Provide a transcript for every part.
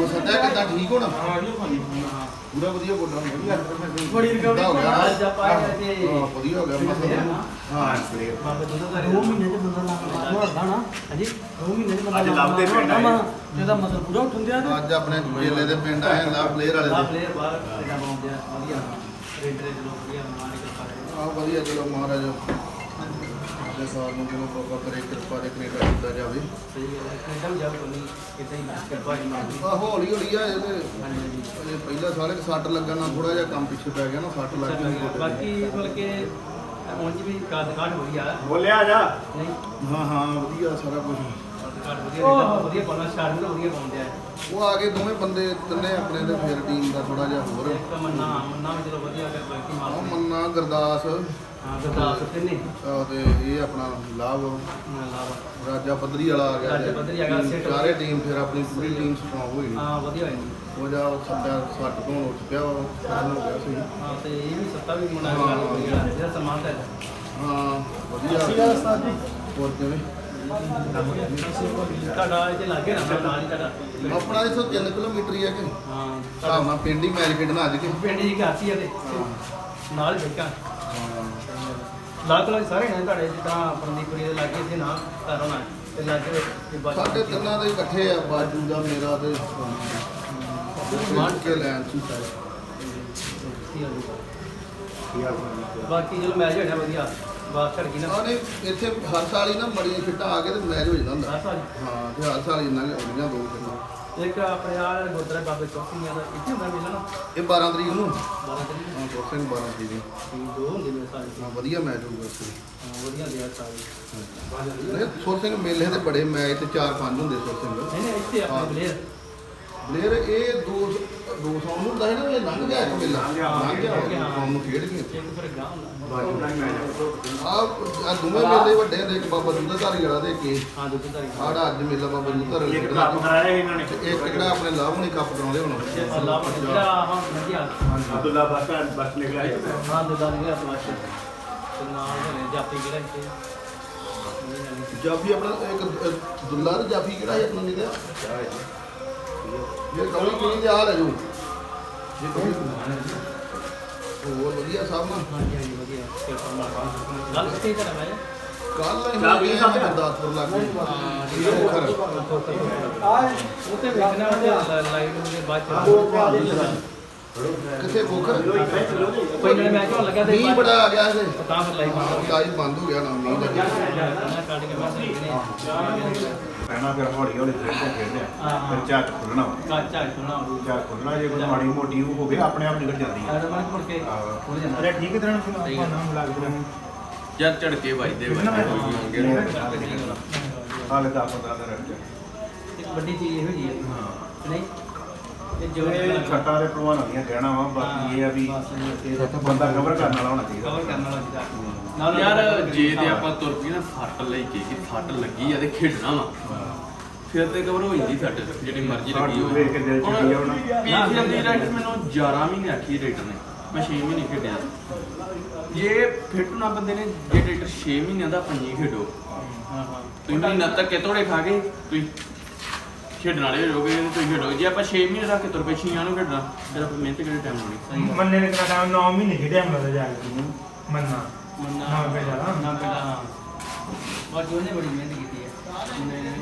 ਉਹ ਸੱਦਾ ਕਿਦਾਂ ਠੀਕ ਹੋਣਾ? ਹਾਂ ਜੀ ਭਾਜੀ ਪੂਰਾ ਵਧੀਆ ਬੋਲਣਾ ਵਧੀਆ। ਬੜੀ ਰਿਕਵਰੀ ਹੋ ਗਿਆ ਅੱਜ ਆਪਾਂ ਆਏ ਤੇ ਹਾਂ, ਵਧੀਆ ਹੋ ਗਿਆ ਮਸਲਾ ਹਾਂ ਬਾਬੇ ਦੋਨੋਂ ਦਾ ਦੋ ਮਹੀਨੇ ਚ ਬੰਦਾ ਲਾ ਮਾਰਦਾ ਨਾ। ਹਾਂਜੀ। ਦੋ ਮਹੀਨੇ ਚ ਬੰਦਾ ਅੱਜ ਲੱਭਦੇ ਪਿੰਡ ਆਏ। ਇਹਦਾ ਮਤਲਬ ਪੂਰਾ ਉੱਠਣ ਦਿਆ ਤੇ। ਅੱਜ ਆਪਣੇ ਜੇਲੇ ਦੇ ਪਿੰਡ ਆਏ ਲਾ ਪਲੇਅਰ ਵਾਲੇ ਦੇ। ਪਲੇਅਰ ਬਾਹਰ ਕਿਹੜਾ ਪਾਉਂਦੇ ਆ। ਵਧੀਆ। ਰੇਡਰ ਦੇ ਲੋਕ ਵਧੀਆ ਮਾਰ ਆ ਵਧੀਆ ਚਲੋ ਮਹਾਰਾਜ। ਦੇ ਸਾਲ ਨੂੰ ਚਲੋ ਬਾਬਾ ਕਰੇ ਕਿਰਪਾ ਦੇ ਕਨੇਡਾ ਕੀਤਾ ਜਾਵੇ। ਸਹੀ ਹੈ ਕੰਡਮ ਜਾ ਕੋਈ ਕਿਤੇ ਹੀ ਕਿਰਪਾ ਹੀ ਮਾਰਦੀ। ਆ ਹੌਲੀ ਹੌਲੀ ਆ ਇਹਦੇ ਅਜੇ ਪਹਿਲਾ ਸਾਲ ਇੱਕ ਸੱਟ ਲੱਗਣ ਨਾਲ ਥੋੜਾ ਜਿਹਾ ਕੰਮ ਪਿੱਛੇ ਪੈ ਗਿਆ ਨਾ ਸੱਟ ਲੱਗ ਗਈ। ਤੇ। ਬਾਕੀ ਮਤਲਬ ਕਿ ਉਂਝ ਵੀ ਕਾਦ ਹੋ ਗਿਆ ਬੋਲਿਆ ਜਾ। ਨਹੀਂ? ਹਾਂ ਹਾਂ ਵਧੀਆ ਸਾਰਾ ਕੁਝ ਵਧੀਆ ਵਧੀਆ ਪਾਉਣਾ ਸਟਾਰਟ ਵੀ ਵਧੀਆ ਪਾਉਂਦੇ ਆ। ਉਹ ਆ ਗਏ ਦੋਵੇਂ ਬੰਦੇ ਤਿੰਨੇ ਆਪਣੇ ਦੇ ਫਿਰ ਟੀਮ ਦਾ ਥੋੜਾ ਜਿਹਾ ਹੋਰ। ਇੱਕ ਮੰਨਾ ਮੰਨਾ ਵੀ ਚਲੋ ਵਧੀਆ ਕਰ ਬਾਕੀ ਮਾਰ ਮੰਨਾ ਗੁਰਦਾਸ। ਹਾਂ ਗਰਦਾਸ ਤਿੰਨੇ ਆ ਤੇ ਇਹ ਆਪਣਾ ਲਾਭ ਲਾਵਾ ਰਾਜਾ ਪੱਧਰੀ ਵਾਲਾ ਆ ਗਿਆ ਰਾਜਾ ਪੱਧਰੀ ਆ ਗਿਆ, set ਹੋ ਸਾਰੇ ਗਈ। ਟੀਮ ਫਿਰ ਆਪਣੀ ਪੂਰੀ ਟੀਮ ਸਟਰੋਂਗ ਹੋਈ। ਹਾਂ ਵਧੀਆ ਹੋਈ। ਉਹ ਜਾ ਸੱਟਾ ਸੱਟ ਤੋਂ ਉੱਠ ਪਿਆ ਉਹ ਖਤਮ ਹੋ ਗਿਆ ਸੀ। ਹਾਂ ਤੇ ਇਹ ਵੀ ਸੱਤਾ ਵੀ ਮੁੰਡਾ ਜਿਹੜਾ ਜਿਹੜਾ ਸਮਾਨ ਹੈ। ਹਾਂ ਵਧੀਆ। ਹੋਰ ਕਿਵੇਂ? ਤੁਹਾਡਾ ਇੱਥੇ ਲੱਗੇ ਨਾ ਨਾਲ ਹੀ ਤੁਹਾਡਾ? ਆਪਣਾ ਇਥੋਂ 3 ਕਿਲੋਮੀਟਰ ਹੀ ਹੈ ਕਿ ਹਾਂ ਹਿਸਾਬ ਨਾਲ ਪਿੰਡ ਹੀ ਮੈਚ ਖੇਡਣਾ ਅੱਜ ਕੇ। ਪਿੰਡ ਦੀ ਘਾਤੀ ਹੈ ਤੇ। ਨਾਲ ਹੀ ਬੈਠਾ ਲਾਗ ਲਾਗ ਸਾਰੇ ਨੇ ਤੁਹਾਡੇ ਜਿੱਦਾਂ ਪੰਦੀਪੁਰੀ ਦੇ ਲਾਗੇ ਇੱਥੇ ਨਾ ਤਾਰੋ ਨਾ ਤੇ ਲਾਗੇ ਤੇ ਬਾਕੀ ਸਾਡੇ ਤਿੰਨਾਂ ਦੇ ਇਕੱਠੇ ਆ ਬਾਜੂ ਦਾ ਮੇਰਾ ਤੇ ਸਮਾਨ ਕੇ ਲੈਣ ਸੀ ਬਾਕੀ ਚਲੋ ਮੈਚ ਹੋਣਾ ਵਧੀਆ। ਬਾਤ ਛੜ ਗਈ ਨਾ ਆਨੇ ਇੱਥੇ ਹਰ ਸਾਲ ਹੀ ਨਾ ਬੜੀਆਂ ਫਿੱਟਾਂ ਆ ਕੇ ਤੇ ਮੈਚ ਹੋ ਜਾਂਦਾ। ਹੁੰਦਾ ਹਾਂ? ਤੇ ਹਰ ਸਾਲ ਇੰਨਾ ਹੋਣੀਆਂ ਦੋ ਫਿੱਟਾਂ ਇੱਕ ਆਪਣੇ ਯਾਰ ਗੁਰਦੁਆਰਾ ਬਾਬੇ ਚੌਕੀਆਂ ਦਾ ਇੱਥੇ ਹੁੰਦਾ ਮੇਲਾ ਨਾ। ਇਹ 12 ਤਰੀਕ ਨੂੰ। 12 ਤਰੀਕ ਹਾਂ ਬੋਕਸਿੰਗ 12 ਤਰੀਕ ਨੂੰ। ਨੂੰ ਦੋ ਹੁੰਦੇ ਨੇ ਸਾਰੇ। ਹਾਂ ਵਧੀਆ ਮੈਚ ਹੋਊਗਾ ਇਸ ਵਾਰੀ। ਹਾਂ ਵਧੀਆ ਦੇ ਸਾਰੇ। ਨਹੀਂ ਸੁਰ ਸਿੰਘ ਮੇਲੇ ਦੇ ਬੜੇ ਮੈਚ ਤੇ 4-5 ਹੁੰਦੇ ਸੁਰ ਸਿੰਘ। ਨਹੀਂ ਨਹੀਂ ਇੱਥੇ ਹਾਂ। ਆਪਣੇ ਪਲੇਅਰ ਪਲੇਅਰ ਇਹ ਦੋ ਦੋ ਸੌ ਨੂੰ ਨਾ ਇਹ ਲੰਘ ਗਿਆ ਇੱਕ ਮੇਲਾ। ਲੰਘ ਗਿਆ। ਸੌ ਨੂੰ ਖੇਡ ਗਏ ਦਾ ਆ ਆ ਦੋਵੇਂ ਮੇਲੇ ਵੱਡੇ ਹੁੰਦੇ ਇੱਕ ਬਾਬਾ ਜੁੱਦਾ ਧਾਰੀ ਵਾਲਾ ਤੇ ਇੱਕ ਹਾਂ ਦੁੱਧ ਧਾਰੀ ਆੜਾ ਅੱਜ ਮੇਲਾ ਬਾਬਾ ਜੁੱਦਾ ਧਾਰੀ ਇੱਕ ਕੱਪ ਕਰਾਇਆ ਇਹਨਾਂ ਨੇ। ਤੇ ਇੱਕ ਜਿਹੜਾ ਆਪਣੇ ਲਾਭ ਹੁਣੀ ਕੱਪ ਕਰਾਉਂਦੇ ਹੁਣ। ਅੱਲਾਹ ਜਿਹੜਾ ਹਾਂ ਵਧੀਆ। ਅਬਦੁੱਲਾ ਬਸ ਸਟੈਂਡ ਬਸ ਨਿਕਲਿਆ ਹੈ ਹਾਂ ਦੁੱਧ ਦਾ ਨਿਕਲਿਆ ਸਮਾਸ਼ ਤੇ ਨਾਲ ਜਾਪੀ ਜਿਹੜਾ ਇੱਥੇ ਜਾਫੀ ਆਪਣਾ ਇੱਕ ਦੁੱਲਾ ਤੇ ਜਾਫੀ ਕਿਹੜਾ ਹੈ ਆਪਣਾ ਨਿਕਲਿਆ ਇਹ ਕੌਣੀ ਕਿਹੜੀ ਜਾ ਲੈ ਜੋ ਹੋਰ ਵਧੀਆ ਸਭ ਨਾ ਹਾਂਜੀ ਹਾਂਜੀ ਵਧੀਆ। ਕਿਰਪਾ ਨਾਲ ਗੱਲ ਕਿੱਥੇ ਕਰਾਂ ਮੈਂ ਕੱਲ ਸਕਦੇ? ਗੁਰਦਾਸਪੁਰ ਲੱਗ। ਖਰ ਉਹ ਤੇ ਵੇਖਣਾ ਉਹਦੇ ਲਾਈਟ ਉਹਦੇ ਬਾਅਦ ਚ ਕਿੱਥੇ ਕੋਖਰ ਕੋਈ ਨਾ ਮੈਚ ਹੋਣ ਲੱਗਾ ਤੇ ਮੀਂਹ ਬੜਾ ਆ ਗਿਆ ਇਹਦੇ ਤਾਂ ਫਿਰ ਹੋ ਕਾਈ ਬੰਦ ਹੋ ਗਿਆ ਨਾ ਮੀਂਹ ਲੱਗ ਗਿਆ ਗਿਆ ਕੱਢ ਕੇ ਮੈਂ ਪਹਿਣਾ ਫਿਰ ਹੌਲੀ ਹੌਲੀ ਖੇਡਦੇ ਖੇਡਦੇ ਹਾਂ, ਹਾਂ। ਫਿਰ ਝੱਟ ਖੁੱਲਣਾ ਕਾਚਾ ਸੁਣਾ ਉਹ ਝੱਟ ਖੁੱਲਣਾ ਜੇ ਕੋਈ ਮਾੜੀ ਮੋਟੀ ਉਹ ਹੋਵੇ ਆਪਣੇ ਆਪ ਨਿਕਲ ਜਾਂਦੀ ਹੈ ਆਹ ਮੈਂ ਮੁੜ ਕੇ ਖੁੱਲ ਜਾਂਦਾ। ਅਰੇ ਠੀਕ ਹੈ ਤੇਰਾ ਆਪਾਂ ਨਾਮ ਲੱਗ ਜਣਾ ਜਦ ਝੜਕੇ ਵੱਜਦੇ ਵੱਜਦੇ ਮੈਂ- ਹੋਣਗੇ। ਹਾਲੇ 10 15 ਦਾ ਰਹਿ ਗਿਆ ਇੱਕ ਵੱਡੀ ਚੀਜ਼ ਇਹੋ ਜੀ ਹੈ। ਨਹੀਂ? ਇਹ ਜੋ ਇਹ ਛੱਟਾਂ ਦੇ ਪ੍ਰਵਾਨਾਂ ਦੀਆਂ ਕਹਿਣਾ ਵਾ ਬਾਕੀ ਇਹ ਆ ਵੀ ਇਹ ਬੰਦਾ ਕਵਰ ਕਰਨ ਵਾਲਾ ਹੋਣਾ ਚਾਹੀਦਾ। ਕਵਰ ਕਰਨ ਵਾਲਾ ਚਾਹੀਦਾ। ਨਾਲ ਯਾਰ ਜੇ ਤੇ ਆਪਾਂ ਤੁਰ ਪਈ ਨਾ ਫੱਟ ਲਈ ਕੇ ਕਿ ਫੱਟ ਲੱਗੀ ਆ ਤੇ ਖੇਡਣਾ ਵਾ। ਫਿਰ ਤੇ ਕਵਰ ਹੋ ਜਾਂਦੀ ਫੱਟ ਜਿਹੜੀ ਮਰਜ਼ੀ ਲੱਗੀ ਸਾਨੂੰ ਵੇਖ ਕੇ ਦਿਲ ਚ ਹੁਣ ਕੀ ਆਉਣਾ? ਪੀਸੀਐਮ ਦੀ ਰਾਈਟ ਮੈਨੂੰ 11 ਮਹੀਨੇ ਆਖੀ ਰੇਟਰ ਨੇ। ਮੈਂ 6 ਮਹੀਨੇ ਖੇਡਿਆ। ਜੇ ਫਿੱਟ ਨਾ ਬੰਦੇ ਨੇ ਜੇ ਰੇਟਰ 6 ਮਹੀਨਿਆਂ ਦਾ ਪੰਜੀ ਖੇਡੋ। ਹਾਂ ਹਾਂ। ਤੁਸੀਂ ਮਹੀਨਾ ਤੱਕ ਤੋੜੇ ਖਾ ਕੇ ਤੁਸੀਂ ਖੇਡਣ ਵਾਲੇ ਹੋ ਜਾਓਗੇ ਤੁਸੀਂ ਖੇਡੋ। ਜੇ ਆਪਾਂ 6 ਮਹੀਨੇ ਰੱਖ ਕੇ ਤੁਰ ਪਏ ਛੀਆਂ ਨੂੰ ਖੇਡਣਾ ਫਿਰ ਆਪਾਂ ਮਿਹਨਤ ਕਿਹੜੇ ਟਾਈਮ ਹੋਣੀ ਮੰਨੇ ਨੇ ਕਿਹਾ 9 ਮਹੀਨੇ ਖੇਡਿਆ ਮਤਲਬ ਜਾ ਕੇ। ਮੰਨਾ। ਮੰਨਾ। ਨਾ ਬੇਟਾ ਨਾ। ਨਾ ਬੇਟਾ ਹਾਂ। ਬਾਕੀ ਉਹਨੇ ਬੜੀ ਮਿਹਨਤ ਕੀਤੀ ਹੈ। ਉਹਨੇ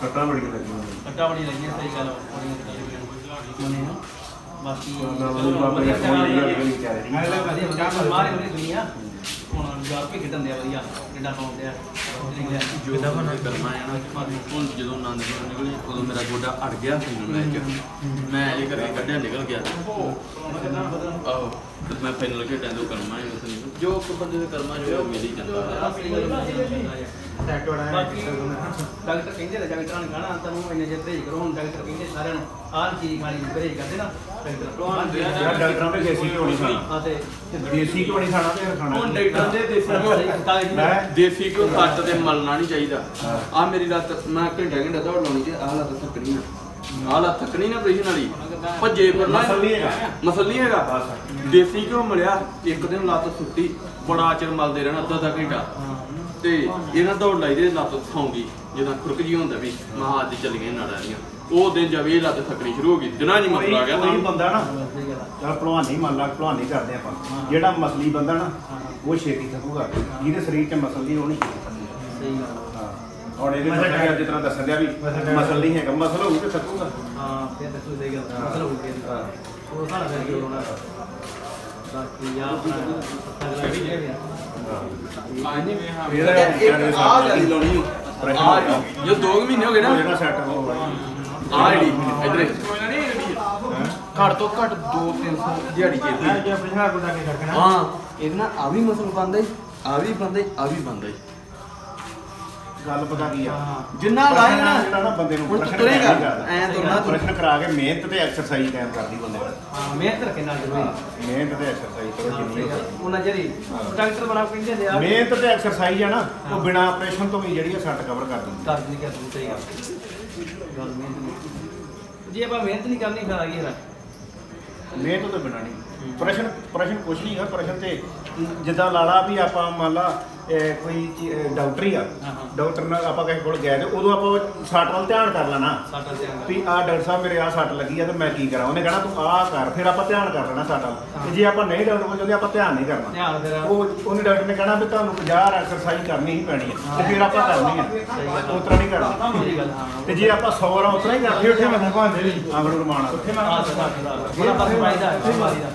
ਸੱਟਾਂ ਬੜੀਆਂ ਲੱਗੀਆਂ। ਨੇ। ਕੱਟਾ ਬੜੀ ਲੱਗੀ ਸਹੀ ਗੱਲ ਬੜੀਆਂ ਕੱਟਾ ਲੱਗੀਆਂ। ਉਹਨੇ ਨਾ। ਬਾਕੀ ਨਾ ਬਾਬਾ ਨੇ ਫੋਨ ਵਧੀਆ ਵਧੀਆ ਮਾਰੇ ਉਹਦੀ ਦੁਨੀਆ। ਹੁਣ ਜਾ ਕੇ ਖੇਡਣ ਵਧੀਆ ਕਿੱਡਾ ਪਾਉਂਦੇ ਆ ਜੋ ਮੈਂ ਕਰਨਾ ਹੈ ਨਾ ਹੁਣ ਜਦੋਂ ਆਨੰਦ ਤੋਂ ਉਦੋਂ ਮੇਰਾ ਗੋਡਾ ਅੜ ਗਿਆ ਸੀ ਮੈਚ ਮੈਂ ਇਹ ਕਰਕੇ ਕੱਢਿਆ, ਨਿਕਲ ਗਿਆ। ਆਹੋ, ਤੇ ਮੈਂ ਫਾਈਨਲ ਖੇਡਾਂ ਤੋਂ ਕਰਮਾ ਹੈ ਜੋ ਇੱਕ ਬੰਦੇ ਦੇ ਕਰਮਾ ਜੋ ਉਹ ਮਿਲ ਹੀ ਜਾਂਦਾ ਹੈ। ਬਾਕੀ ਡਾਕਟਰ ਕਹਿੰਦੇ ਨੇ ਡਾਕਟਰਾਂ ਨੇ ਕਹਣਾ ਤੁਹਾਨੂੰ ਇੰਨੇ ਜੇ ਪਰਹੇਜ ਕਰੋ ਹੁਣ ਡਾਕਟਰ ਕਹਿੰਦੇ ਸਾਰਿਆਂ ਨੂੰ ਆਹ ਚੀਜ਼ ਖਾਣੀ ਪਰਹੇਜ ਕਰਦੇ ਨਾ ਡਾਕਟਰ ਯਾਰ ਡਾਕਟਰਾਂ ਦੇ ਦੇਸੀ ਘਿਓ ਨਹੀਂ ਖਾਣਾ। ਤੇ ਦੇਸੀ ਘਿਓ ਨਹੀਂ ਖਾਣਾ ਤੇ ਖਾਣਾ ਹੁਣ ਡਾਕਟਰ ਦੇ ਦੇਸੀ ਘਿਓ ਮੈਂ ਦੇਸੀ ਘਿਓ ਸੱਟ ਤੇ ਮਲਣਾ ਨਹੀਂ ਚਾਹੀਦਾ। ਆ ਮੇਰੀ ਲੱਤ ਮੈਂ ਘੰਟਾ ਘੰਟਾ ਦੌੜ ਲਾਉਣੀ ਤੇ ਆਹ ਲੱਤ ਥੱਕਣੀ ਆ। ਆਹ ਲੱਤ ਥੱਕਣੀ ਨਾ ਆਪਰੇਸ਼ਨ ਵਾਲੀ। ਭੱਜੇ ਫਿਰਨਾ ਮਸਲ ਨਹੀਂ ਹੈਗਾ। ਮਸਲ ਨਹੀਂ ਹੈਗਾ। ਬਸ। ਦੇਸੀ ਘਿਓ ਮਿਲਿਆ ਇੱਕ ਦਿਨ ਲੱਤ ਸੁੱਟੀ ਬੜਾ ਚਿਰ ਮਲਦੇ ਰਹਿਣਾ ਅੱਧਾ ਅੱਧਾ ਘੰਟਾ। ਤੇ ਇਹਨਾਂ ਦੌੜ ਲਾਈ ਦੇ ਲੱਤ ਸੌਂਗੀ ਜਦੋਂ ਖੁਰਕ ਜੀ ਹੁੰਦਾ ਵੀ ਮਹਾ ਅੱਜ ਚੱਲੀਆਂ ਨਾੜਾਂ ਦੀਆਂ ਉਹ ਦਿਨ ਜਵੇ ਲੱਤ ਥੱਕਣੀ ਸ਼ੁਰੂ ਹੋ ਗਈ ਦਿਨਾਂ ਜੀ ਮਤਲਬ ਆ ਗਿਆ ਕੋਈ ਤਾਂ ਬੰਦਾ ਨਾ। ਚਲ ਭਲਵਾਨੀ ਮੰਨ ਲਾ ਭਲਵਾਨੀ ਕਰਦੇ ਆਪਾਂ। ਜਿਹੜਾ ਮਸਲੀ ਬੰਦਾ ਨਾ ਉਹ ਛੇਤੀ ਥੱਕੂਗਾ। ਜਿਹਦੇ ਸਰੀਰ 'ਚ ਮਸਲ ਨਹੀਂ ਥੱਕੂਗਾ। ਸਹੀ ਗੱਲ। ਹਾਂ। ਹੁਣ ਇਹਦੇ ਮਸਲ ਜਿਸ ਤਰ੍ਹਾਂ ਦੱਸਣ ਦਿਆ ਵੀ ਮਸਲ ਨਹੀਂ ਹੈਗਾ ਮਸਲ ਹੋਊ ਤੇ ਥੱਕੂਗਾ। ਹਾਂ ਫਿਰ ਦੱਸੋ ਸਹੀ ਗੱਲ। ਮਸਲ ਹੋ ਗਿਆ ਹਾਂ। ਉਹ ਸਾਰਾ ਫਿਰ ਕੀ ਹੋਣਾ? ਬਾਕੀ ਆ ਆਪਣਾ ਅਗਲਾ ਵੀ ਲੈ ਗਿਆ ਆਜੀ ਵੇ ਹਾਂ ਇਹਦਾ ਇੱਕ ਆ ਗੱਲ ਲਾਉਣੀ ਆ ਜੋ 2 ਮਹੀਨੇ ਹੋ ਗਏ ਨਾ। ਜਿਹੜਾ ਸੈੱਟ ਹੋ ਆ ਜਿਹੜੀ ਇਧਰ ਘੱਟ ਤੋਂ ਘੱਟ 2 300 ਦਿਹਾੜੀ ਚਾਹੀਦੀ ਜੇ ਆਪਣੇ ਕੇ ਹਾਂ ਇਹਦੇ ਨਾਲ ਆ ਵੀ ਮਸਲ ਬੰਦਾ ਆ ਵੀ ਬੰਦਾ ਆ ਵੀ ਬੰਦਾ ਗੱਲ ਪਤਾ ਕੀ ਆ? ਜਿੰਨਾ ਲਾਏ ਨਾ ਜਿਹੜਾ ਨਾ ਬੰਦੇ ਨੂੰ ਹੁਣ ਤੂੰ ਪ੍ਰਸ਼ਨ ਤੁਰੇਗਾ, ਕਰਨਾ ਐਂ ਤੁਰਨਾ ਤੂੰ। ਪ੍ਰਸ਼ਨ ਕਰਾ ਕੇ ਮਿਹਨਤ ਤੇ ਐਕਸਰਸਾਈਜ਼ ਟਾਈਮ ਕਰਦੀ ਬੰਦੇ ਨੂੰ ਹਾਂ ਮਿਹਨਤ ਰੱਖੇ ਨਾਲ ਜ਼ਰੂਰੀ ਮਿਹਨਤ ਤੇ ਐਕਸਰਸਾਈਜ਼ ਕਰੋ ਜਿੰਨੀ ਹੋ। ਉਹਨਾਂ ਜਿਹੜੀ ਡਾਕਟਰ ਬਣਾ ਕਹਿੰਦੇ ਹੁੰਦੇ ਆ। ਮਿਹਨਤ ਤੇ ਐਕਸਰਸਾਈਜ਼ ਆ ਨਾ ਉਹ ਬਿਨਾ ਆਪਰੇਸ਼ਨ ਤੋਂ ਵੀ ਜਿਹੜੀ ਆ ਸੱਟ ਕਵਰ ਕਰ ਦਿੰਦੀ ਕਰ ਨਹੀਂ ਕਰ ਸਹੀ ਗੱਲ। ਗੱਲ ਮਿਹਨਤ ਨਹੀਂ ਜੇ ਆਪਾਂ ਮਿਹਨਤ ਨਹੀਂ ਕਰਨੀ ਫਿਰ ਆ ਗਈ ਹਰਾ ਮਿਹਨਤ ਤੋਂ ਬਿਨਾ ਨਹੀਂ। ਪ੍ਰਸ਼ਨ ਪ੍ਰਸ਼ਨ ਕੁਛ ਨਹੀਂ ਹੈ ਪ੍ਰਸ਼ਨ ਤੇ ਜਿੱਦਾਂ ਲਾਲਾ ਵੀ ਆਪਾਂ ਮੰਨ ਲਾ ਇਹ ਕੋਈ ਡਾਕਟਰ ਹੀ ਆ। ਹਾਂ, ਹਾਂ। ਡਾਕਟਰ ਨਾਲ ਆਪਾਂ ਕਿਸੇ ਕੋਲ ਗਏ ਤੇ ਉਦੋਂ ਆਪਾਂ ਸੱਟ ਵੱਲ ਧਿਆਨ ਕਰ ਲੈਣਾ। ਸਾਡਾ ਧਿਆਨ ਵੀ ਆਹ ਡਾਕਟਰ ਸਾਹਿਬ ਮੇਰੇ ਆ ਸੱਟ ਲੱਗੀ ਆ ਤੇ ਮੈਂ ਕੀ ਕਰਾਂ? ਉਹਨੇ ਕਹਿਣਾ ਤੂੰ ਆਹ ਕਰ ਫਿਰ ਆਪਾਂ ਧਿਆਨ ਕਰ ਲੈਣਾ ਸੱਟ ਵੱਲ। ਤੇ ਜੇ ਆਪਾਂ ਨਹੀਂ ਡਾਕਟਰ ਕੋਲ ਜਾਂਦੇ ਆਪਾਂ ਧਿਆਨ ਨਹੀਂ ਕਰਨਾ। ਧਿਆਨ ਫਿਰ ਉਹ ਉਹਨੇ ਡਾਕਟਰ ਨੇ ਕਹਿਣਾ ਵੀ ਤੁਹਾਨੂੰ 50 ਐਕਸਰਸਾਈਜ਼ ਕਰਨੀ ਹੀ ਪੈਣੀ ਹੈ ਤੇ ਫਿਰ ਆਪਾਂ ਕਰਨੀ ਹੈ ਉਸ ਤਰ੍ਹਾਂ ਨਹੀਂ ਕਰਨਾ। ਸਹੀ ਗੱਲ ਹਾਂ ਤੇ ਜੇ ਆਪਾਂ 100 ਰਾਂ ਉਸ ਤਰ੍ਹਾਂ ਹੀ ਕਰਦੇ ਉੱਥੇ ਮੈਂ ਭਾਂਦੇ ਵੀ ਆਂਗੜ ਰਮਾਣਾ ਉੱਥੇ ਮੈਂ ਹਾਂ ਸਦਾ ਸਦਾ ਬੜਾ ਪਾਸ ਪਾਈਦਾ ਬਿਮਾਰੀ ਦਾ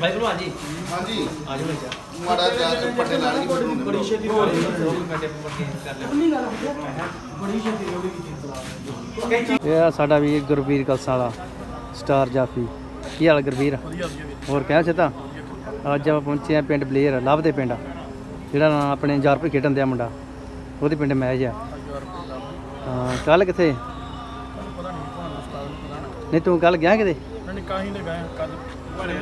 ਭਾਈ ਭਲਵਾਨ ਜੀ। ਹਾਂਜੀ। ਆ ਜਾਓ ਇੱਥੇ। ਮਾੜਾ ਜਿਹਾ ਤੇ ਪੱਟੇ ਨਾਲ ਹੀ ਬਣਾਉਂਦੇ ਬੜੀ ਛੇਤੀ ਹੋ ਰਹੀ ਹੈ ਦੋ ਘੰਟੇ ਪੱਕੇ ਕਰ ਲਿਓ ਬੜੀ ਛੇਤੀ ਰੋੜੀ ਕੀਤੀ ਇਹ ਆ ਸਾਡਾ ਵੀ ਗੁਰਵੀਰ ਕਲਸਾ ਵਾਲਾ ਸਟਾਰ ਜਾਫੀ। ਕੀ ਹਾਲ ਗੁਰਵੀਰ ਹੋਰ ਕਹਿ ਚਤਾ? ਅੱਜ ਆਪਾਂ ਪਹੁੰਚੇ ਆ ਪਿੰਡ ਬਲੇਰ ਲਵ ਦੇ ਪਿੰਡ ਜਿਹੜਾ ਨਾ ਆਪਣੇ ਜਾਰਪੁਰ ਖੇਡਣ ਦਿਆ ਮੁੰਡਾ ਉਹਦੇ ਪਿੰਡ ਮੈਚ ਆ ਹਾਂ ਕੱਲ ਕਿੱਥੇ? ਨਹੀਂ ਤੂੰ ਕੱਲ ਗਿਆ ਕਿਤੇ? ਨਹੀਂ ਕਾਹੀਂ ਦੇ ਗਏ ਕੱਲ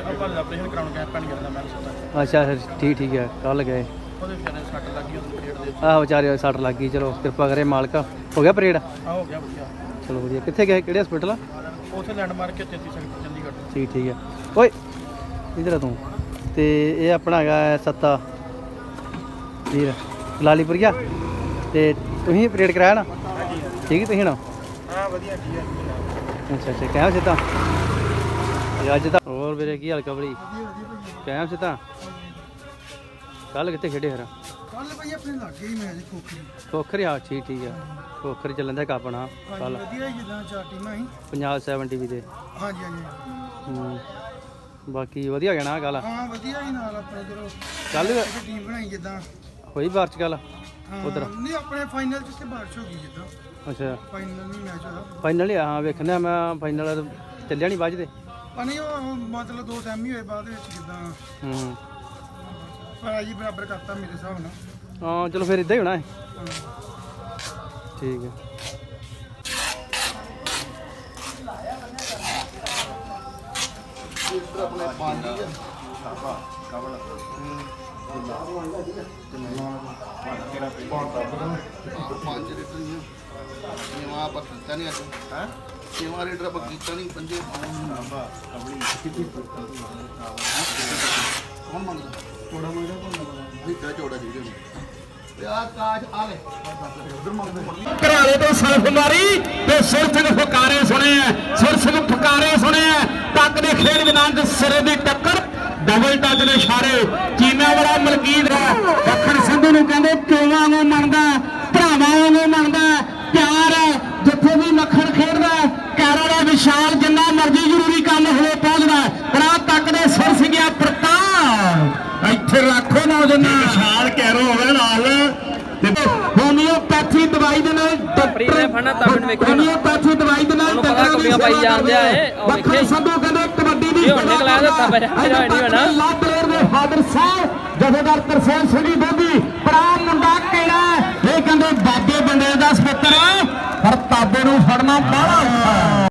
ਆਪਾਂ ਆਪਰੇਸ਼ਨ ਕਰਾਉਣ ਗਏ ਪੈਣ ਗਿਆ ਮੈਂ ਸੱਤਾ ਅੱਛਾ ਅੱਛਾ, ਠੀਕ ਠੀਕ ਹੈ ਕੱਲ ਗਏ। ਉਹਦੇ ਵਿਚਾਰੇ ਸੱਟ ਲੱਗੀ ਦੇ ਆਹ ਵਿਚਾਰੇ ਸੱਟ ਲੱਗ ਗਈ ਚਲੋ ਕਿਰਪਾ ਕਰੇ ਮਾਲਕ। ਹੋ ਗਿਆ ਪਰੇਡ? ਆ ਹੋ ਗਿਆ ਵਧੀਆ। ਚਲੋ ਵਧੀਆ। ਕਿੱਥੇ ਗਏ? ਕਿਹੜੇ ਹਸਪੀਟਲ ਆ? ਉਥੇ ਲੈਂਡ ਮਾਰ ਕੇ 33 ਸੈਕਟਰ ਚੰਡੀਗੜ੍ਹ। ਠੀਕ ਠੀਕ ਹੈ। ਓਏ ਇਧਰ ਆ ਤੂੰ। ਤੇ ਇਹ ਆਪਣਾ ਹੈਗਾ ਸੱਤਾ। ਵੀਰ ਲਾਲੀਪੁਰੀਆ ਤੇ ਤੁਸੀਂ ਪਰੇਡ ਕਰਾਇਆ ਨਾ? ਠੀਕ ਹੈ ਤੁਸੀਂ ਨਾ? ਹਾਂ ਵਧੀਆ ਕੀ ਹੈ। ਅੱਛਾ ਅੱਛਾ ਕਹਿਆ ਸਿੱਧਾ। ਅੱਜ ਤਾਂ ਹੋਰ ਵੀਰੇ ਕੀ ਹਾਲ ਕਬੜੀ ਕਹਿਆ ਸਿੱਧਾ ਕੱਲ ਕਿੱਥੇ ਖੇਡੇ ਫਿਰ? ਕੱਲ ਭਾਈ ਆਪਣੇ ਲੱਗੇ ਹੀ ਮੈਚ ਕੋਕਰੀ ਖੋਖਰ? ਆ ਠੀਕ ਠੀਕ ਆ। ਖੋਖਰ ਚੱਲਣ ਦਾ ਕਾਪਣਾ ਕੱਲ ਵਧੀਆ ਜਿੱਦਾਂ ਚਾਰ ਟੀਮਾਂ ਸੀ ਪੰਜਾਬ 7 ਟੀਵੀ ਤੇ ਹਾਂਜੀ ਹਾਂਜੀ। ਹੂੰ। ਬਾਕੀ ਵਧੀਆ ਗਿਆ ਨਾ ਕੱਲ ਹਾਂ ਵਧੀਆ ਹੀ ਨਾਲ ਆਪਣੇ ਚਲੋ। ਕੱਲ ਟੀਮ ਬਣਾਈ ਜਿੱਦਾਂ। ਹੋਈ ਬਾਰਚ ਕੱਲ ਹਾਂ, ਉੱਧਰ? ਨਹੀਂ ਆਪਣੇ ਫਾਈਨਲ ਚ ਤੇ ਬਾਰਿਸ਼ ਹੋ ਗਈ ਜਿੱਦਾਂ। ਅੱਛਾ। ਫਾਈਨਲ ਨਹੀਂ ਮੈਚ ਹੋਇਆ। ਫਾਈਨਲ ਹੀ ਆ, ਹਾਂ ਵੇਖਣਾ ਮੈਂ ਫਾਈਨਲ ਚੱਲਿਆ ਨਹੀਂ ਬਾਅਦ ਦੇ ਪਰ ਨਹੀਂ ਉਹ ਮਤਲਬ ਦੋ ਸੈਮੀ ਹੋਏ ਬਾਅਦ ਵਿੱਚ ਜਿੱਦਾਂ ਹੂੰ ਪਰ ਜੀ ਬਰਾਬਰ ਕਰਤਾ ਮੇਰੇ ਹਿਸਾਬ ਨਾਲ। ਹਾਂ ਚਲੋ ਫਿਰ ਇਦਾਂ ਹੀ ਹੋਣਾ ਹੈ ਹਾਂ। ਠੀਕ ਹੈ। ਆ ਪੰਜ ਲੀਟਰ ਹੀ। ਆ ਆਪਾਂ ਕੀਤਾ ਨਹੀਂ ਅੱਜ। ਹੈ? ਆਪਾਂ ਕੀਤਾ ਨਹੀਂ ਪੰਜੇ ਜੀ ਤੇ ਆ ਕਾਸ਼ ਆ ਲੈ ਉਧਰ ਮੰਗਦੇ। ਘਰਾਲੇ ਤੋਂ ਸਰਫ ਮਾਰੀ ਤੇ ਸੁਰ ਸਿੰਘ ਫੁਕਾਰੇ ਸੁਣੇ ਐ ਸੁਰ ਸਿੰਘ ਫੁਕਾਰੇ ਸੁਣੇ ਐ ਟੱਕ ਦੇ ਖੇਡ ਮੈਦਾਨ 'ਚ ਸਿਰੇ ਦੀ ਟੱਕਰ। ਡਬਲ ਟੱਚ ਦੇ ਇਸ਼ਾਰੇ। ਚੀਮਾ ਵਾਲਾ ਮਲਕੀਤ ਹੈ ਦੱਖਣ ਸਿੰਧੂ ਨੂੰ ਕਹਿੰਦੇ ਪਿਓਾਂ ਨੂੰ ਮੰਨਦਾ। ਨੇ ਤਾਂ ਮੈਨੂੰ ਵੇਖਿਓ ਨਾ। ਹੋਮਿਓਪੈਥੀ ਦਵਾਈ ਦੇ ਨਾਲ ਡਾਕਟਰਾਂ ਦੀ ਕੁੜੀਆਂ ਪਾਈ ਜਾਂਦੇ ਆ ਇਹ, ਵੱਖਰਾ ਵੇਖੇ। ਸੰਧੂ ਕਹਿੰਦੇ ਕਬੱਡੀ ਦੀ ਇਹ ਹੁਣ ਨਿਕਲਿਆ ਤੇ ਤਾਂ ਬਜਾ- ਬਜਾ ਨਹੀਂ ਹੋਣਾ। ਲਾ ਪਲੇਅਰ ਦੇ ਫਾਦਰ ਸਾਹਿਬ ਜਥੇਦਾਰ ਤਰਸੇਮ ਸਿੰਘ ਜੀ ਬੋਧੀ ਬੜਾ ਮੁੰਡਾ ਕਿਹੜਾ ਇਹ ਕਹਿੰਦੇ ਬਾਬੇ ਬੰਦੇ ਦਾ ਸਪੁੱਤਰ ਪਰ ਤਾਬੇ ਨੂੰ ਫੜਨਾ ਬਾਹਲਾ